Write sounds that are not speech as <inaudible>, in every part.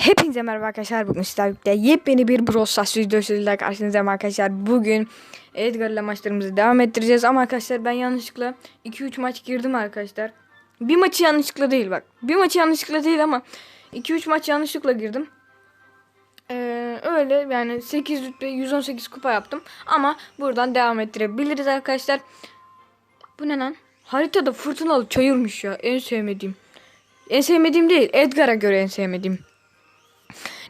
Hepinize merhaba arkadaşlar. Bugün sizlerle birlikte yepyeni bir Brawl Stars videosuyla karşınızdayım arkadaşlar. Bugün Edgar ile maçlarımızı devam ettireceğiz. Ama arkadaşlar ben yanlışlıkla 2-3 maç girdim arkadaşlar. Bir maçı yanlışlıkla değil bak. Bir maçı yanlışlıkla değil ama 2-3 maç yanlışlıkla girdim. Ee, öyle yani 8 rütbe 118 kupa yaptım. Ama buradan devam ettirebiliriz arkadaşlar. Bu ne lan? Haritada fırtınalı çayırmış ya. En sevmediğim. En sevmediğim değil. Edgar'a göre en sevmediğim.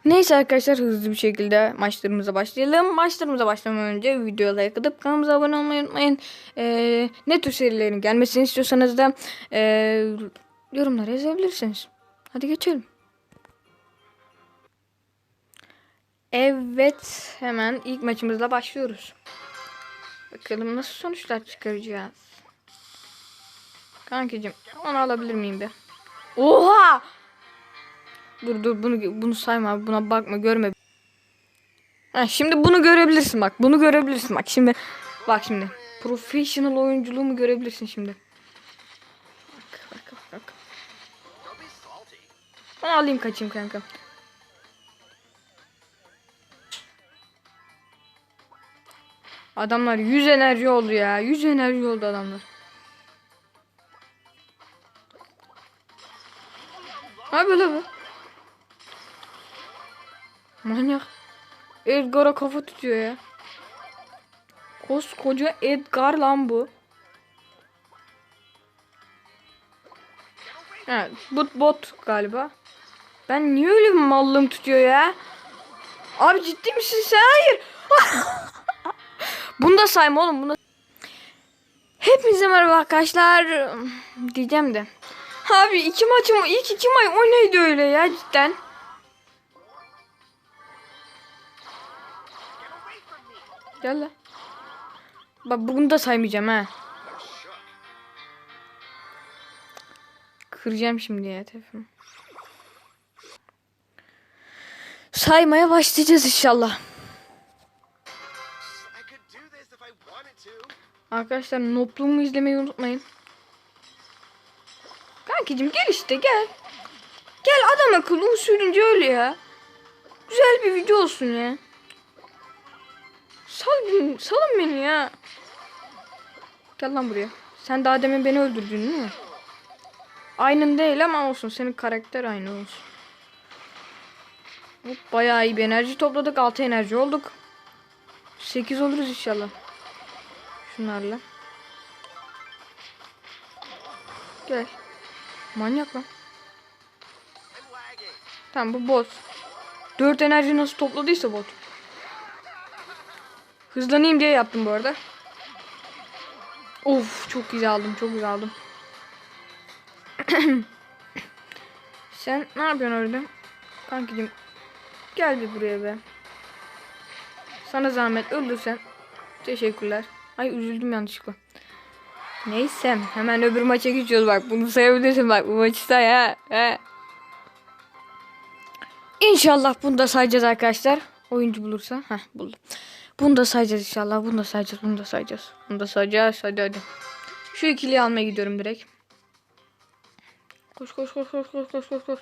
Neyse arkadaşlar hızlı bir şekilde maçlarımıza başlayalım. Maçlarımıza başlamadan önce videoya like atıp kanalımıza abone olmayı unutmayın. Ee, ne tür serilerin gelmesini istiyorsanız da ee, yorumlara yazabilirsiniz. Hadi geçelim. Evet hemen ilk maçımızla başlıyoruz. Bakalım nasıl sonuçlar çıkaracağız. Kankacığım onu alabilir miyim be? Oha! Dur dur bunu bunu sayma buna bakma görme. Ha, şimdi bunu görebilirsin bak bunu görebilirsin bak şimdi bak şimdi professional oyunculuğumu görebilirsin şimdi. Bak bak bak bak. Alayım kaçayım kanka. Adamlar 100 enerji oldu ya. 100 enerji oldu adamlar. Ne böyle bu? Manyak. Edgar'a kafa tutuyor ya. Koskoca Edgar lan bu. Ha, bot bot galiba. Ben niye öyle mallım tutuyor ya? Abi ciddi misin sen? Hayır. <laughs> bunu da sayma oğlum. Bunu Hepinize merhaba arkadaşlar. Diyeceğim de. Abi iki maçım ilk iki maç o neydi öyle ya cidden. Gel lan. Bak bunu da saymayacağım ha. Kıracağım şimdi ya telefonu. Saymaya başlayacağız inşallah. Arkadaşlar notluğumu izlemeyi unutmayın. Kankicim gel işte gel. Gel adam akıllı usulünce öyle ya. Güzel bir video olsun ya. Sal, salın beni ya. Gel lan buraya. Sen daha demin beni öldürdün değil mi? Aynın değil ama olsun. Senin karakter aynı olsun. Hop, bayağı iyi bir enerji topladık. 6 enerji olduk. 8 oluruz inşallah. Şunlarla. Gel. Manyak lan. Tamam bu bot. 4 enerji nasıl topladıysa bot. Hızlanayım diye yaptım bu arada. Of çok güzel aldım çok güzel aldım. <clears throat> Sen ne yapıyorsun orada? Kankicim gel bir buraya be. Sana zahmet öldürsen. Teşekkürler. Ay üzüldüm yanlışlıkla. Neyse hemen öbür maça geçiyoruz bak bunu sayabilirsin bak bu maçı say ha. ha. İnşallah bunu da sayacağız arkadaşlar. Oyuncu bulursa. Heh buldum. Bunu da sayacağız inşallah. Bunu da sayacağız. Bunu da sayacağız. Bunu da sayacağız. Hadi hadi. Şu ikiliyi almaya gidiyorum direkt. Koş koş koş koş koş koş koş koş.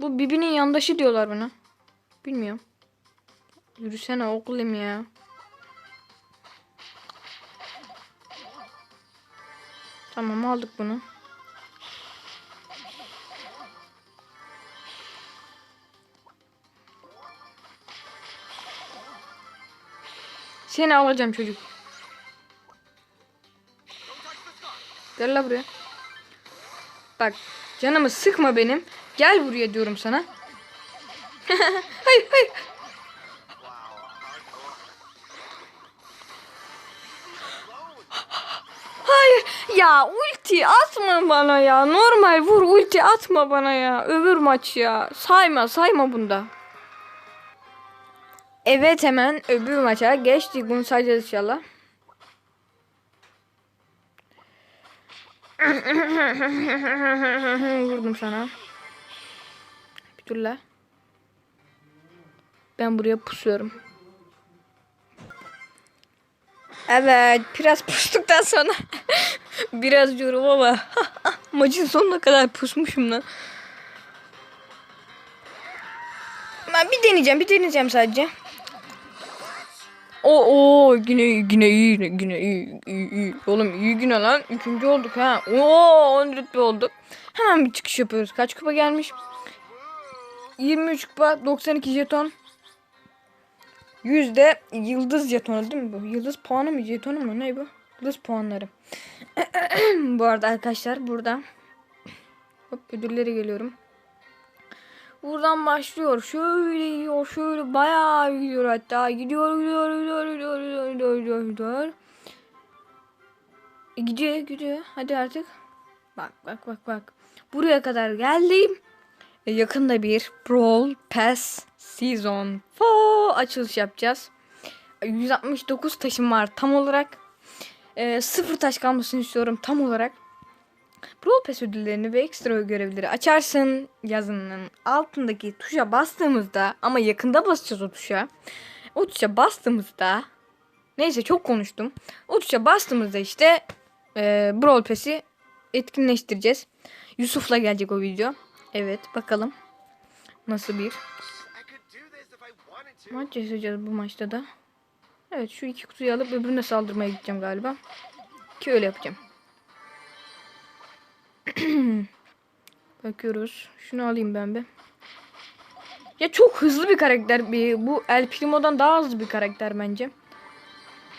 Bu Bibi'nin yandaşı diyorlar buna. Bilmiyorum. Yürüsene oğlum ya. Tamam aldık bunu. Seni alacağım çocuk. Gel la buraya. Bak canımı sıkma benim. Gel buraya diyorum sana. <laughs> hayır hayır. Hayır ya ulti atma bana ya. Normal vur ulti atma bana ya. Öbür maç ya. Sayma sayma bunda. Evet hemen öbür maça geçtik. Bunu sayacağız inşallah. <laughs> Vurdum sana. Bir dur la. Ben buraya pusuyorum. Evet biraz pustuktan sonra <laughs> biraz diyorum ama <laughs> maçın sonuna kadar pusmuşum lan. Ben bir deneyeceğim, bir deneyeceğim sadece. O o yine yine iyi yine iyi iyi iyi. Oğlum iyi güne lan. Üçüncü olduk ha. Oo 10 rütbe olduk. Hemen bir çıkış yapıyoruz. Kaç kupa gelmiş? 23 kupa 92 jeton. Yüzde yıldız jetonu değil mi bu? Yıldız puanı mı jetonu mu ne bu? Yıldız puanları. <clears throat> bu arada arkadaşlar burada hop ödülleri geliyorum. Buradan başlıyor. Şöyle gidiyor. Şöyle bayağı gidiyor hatta. Gidiyor gidiyor gidiyor gidiyor gidiyor gidiyor gidiyor gidiyor. E, gidiyor gidiyor. Hadi artık. Bak bak bak bak. Buraya kadar geldim. E, yakında bir Brawl Pass Season 4 açılış yapacağız. E, 169 taşım var tam olarak. E, sıfır taş kalmasını istiyorum tam olarak. Brawl Pass ödüllerini ve ekstra görevleri açarsın yazının altındaki tuşa bastığımızda ama yakında basacağız o tuşa. O tuşa bastığımızda neyse çok konuştum. O tuşa bastığımızda işte e, Brawl Pass'i etkinleştireceğiz. Yusuf'la gelecek o video. Evet bakalım nasıl bir maç yaşayacağız bu maçta da. Evet şu iki kutuyu alıp öbürüne saldırmaya gideceğim galiba. Ki öyle yapacağım. <clears throat> Bakıyoruz. Şunu alayım ben bir. Ya çok hızlı bir karakter. Bu El Primo'dan daha hızlı bir karakter bence.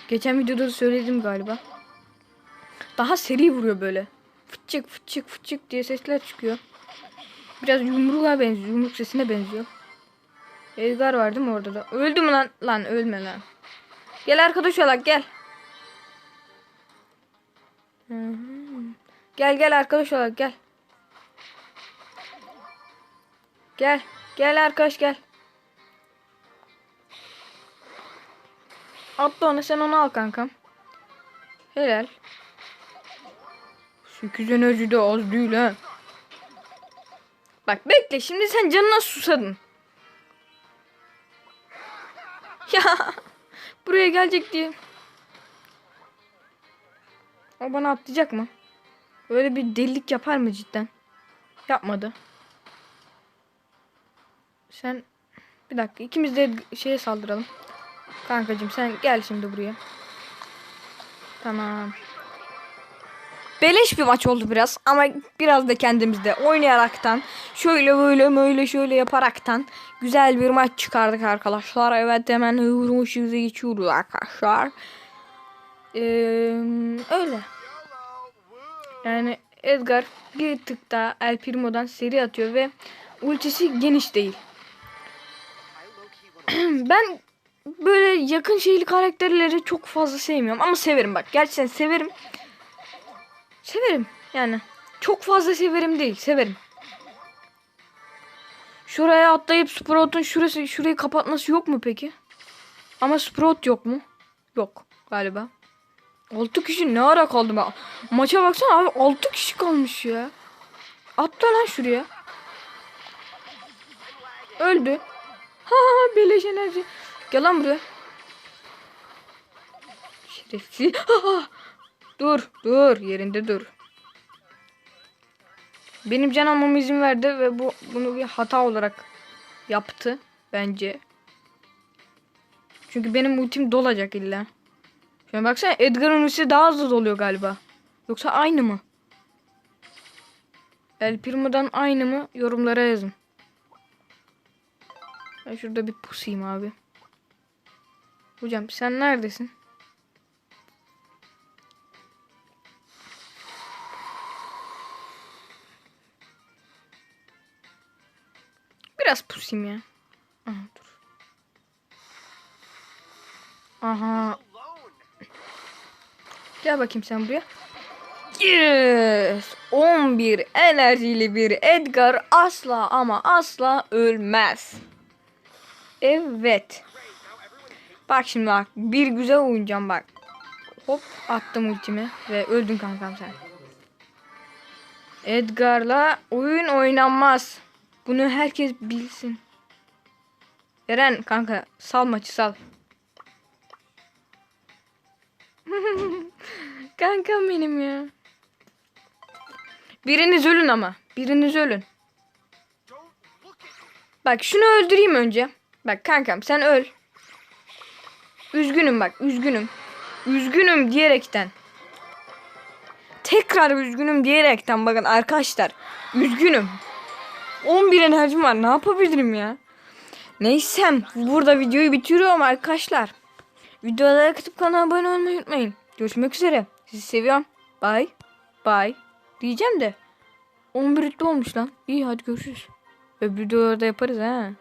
Geçen videoda da söyledim galiba. Daha seri vuruyor böyle. Fıçık fıçık fıçık diye sesler çıkıyor. Biraz yumruğa benziyor. Yumruk sesine benziyor. Edgar var değil mi orada da? Öldü mü lan? Lan ölme lan. Gel arkadaş olarak gel. Hı hı. Gel gel arkadaş olarak gel. Gel. Gel arkadaş gel. Atla onu sen onu al kankam. Helal. 8 enerji de az değil ha. Bak bekle şimdi sen canına susadın. <laughs> Ya buraya gelecek diye. O bana atlayacak mı? Öyle bir delilik yapar mı cidden? Yapmadı. Sen bir dakika ikimiz de şeye saldıralım. Kankacığım sen gel şimdi buraya. Tamam. Beleş bir maç oldu biraz ama biraz da kendimizde oynayaraktan şöyle böyle böyle şöyle yaparaktan güzel bir maç çıkardık arkadaşlar. Evet hemen hızlı geçiyoruz arkadaşlar. Ee, öyle. Yani Edgar bir tık daha El Primo'dan seri atıyor ve ultisi geniş değil. <clears throat> Ben böyle yakın şeyli karakterleri çok fazla sevmiyorum ama severim bak. Gerçekten severim. Severim yani. Çok fazla severim değil, severim. Şuraya atlayıp Sprout'un şurası şurayı kapatması yok mu peki? Ama Sprout yok mu? Yok galiba. 6 kişi ne ara kaldı ben? Maça baksana abi 6 kişi kalmış ya. Atla lan şuraya. Öldü. Ha ha beleş enerji. Gel lan buraya. Şerefsiz. Dur dur yerinde dur. Benim can almama izin verdi ve bu bunu bir hata olarak yaptı bence. Çünkü benim ultim dolacak illa. Şuna baksana Edgar'ın ultisi daha hızlı doluyor galiba. Yoksa aynı mı? El Primo'dan aynı mı? Yorumlara yazın. Ben şurada bir pusayım abi. Hocam sen neredesin? Biraz pusayım ya. Aha dur. Aha. Gel bakayım sen buraya. Yes! 11 enerjili bir Edgar asla ama asla ölmez. Evet. Bak şimdi bak. Bir güzel oynayacağım bak. Hop attım ultimi ve öldün kankam sen. Edgar'la oyun oynanmaz. Bunu herkes bilsin. Eren kanka sal maçı sal. <laughs> Kankam benim ya. Biriniz ölün ama. Biriniz ölün. Bak şunu öldüreyim önce. Bak kankam sen öl. Üzgünüm bak üzgünüm. Üzgünüm diyerekten. Tekrar üzgünüm diyerekten bakın arkadaşlar. Üzgünüm. 11 enerjim var ne yapabilirim ya. Neyse burada videoyu bitiriyorum arkadaşlar. Videolara katıp kanala abone olmayı unutmayın. Görüşmek üzere. Sizi seviyorum. Bye. Bye. Diyeceğim de. 11 olmuş lan. İyi hadi görüşürüz. Öbür videolarda yaparız ha.